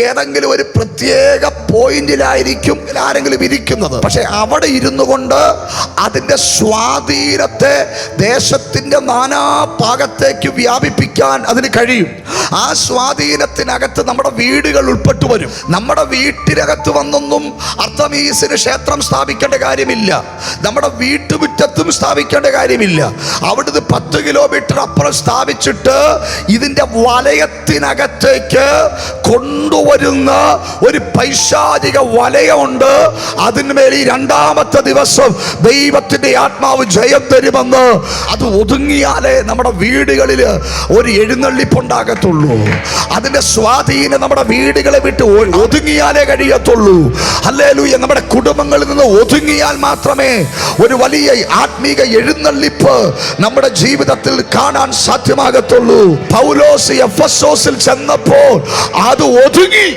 ഏതെങ്കിലും ഒരു പ്രത്യേക പോയിന്റിലായിരിക്കും ആരെങ്കിലും ഇരിക്കുന്നത്. പക്ഷെ അവിടെ ഇരുന്നു കൊണ്ട് അതിന്റെ സ്വാധീനത്തെ ദേശത്തിന്റെ നാനാ ഭാഗത്തേക്ക് വ്യാപിപ്പിക്കാൻ അതിന് കഴിയും. ആ സ്വാധീനത്തിനകത്ത് നമ്മുടെ വീടുകൾ ഉൾപ്പെട്ടു വരും. നമ്മുടെ വീട്ടിനകത്ത് വന്നൊന്നും അർത്ഥമീസിന് ക്ഷേത്രം സ്ഥാപിക്കേണ്ട കാര്യമില്ല. നമ്മുടെ വീട്ടുമുറ്റത്തും സ്ഥാപിക്കേണ്ട കാര്യമില്ല. അവിടുന്ന് പത്ത് കിലോമീറ്റർ അപ്പുറം സ്ഥാപിച്ചിട്ട് ഇതിന്റെ വലയത്തിനകത്തേക്ക് കൊണ്ടുവരുന്ന ഒരു പൈശാചിക വലയമുണ്ട്. അതിന്മേൽ ഈ രണ്ടാമത്തെ ദിവസം ദൈവത്തിന്റെ ആത്മാവ് ജയം തരുമെന്ന് അത് ഒതുങ്ങിയാലേ നമ്മുടെ വീടുകളിൽ ഒരു എഴുന്നള്ളിപ്പുണ്ടാകത്തുള്ളൂ. അതിന്റെ സ്വാധീനം നമ്മുടെ വീടുകളെ വിട്ട് ഒതുങ്ങിയാലേ കഴിയത്തുള്ളൂ. അല്ലേലൂയ നമ്മുടെ കുടുംബങ്ങളിൽ നിന്ന് ഒതുങ്ങിയാൽ മാത്രമേ ഒരു വലിയ ആത്മീക എഴുന്നള്ളിപ്പ് നമ്മുടെ ജീവിതത്തിൽ കാണാൻ സാധ്യമാകത്തുള്ളൂ. പൗലോസ് എഫ് ചെന്നപ്പോൾ അത് ഒതുങ്ങി.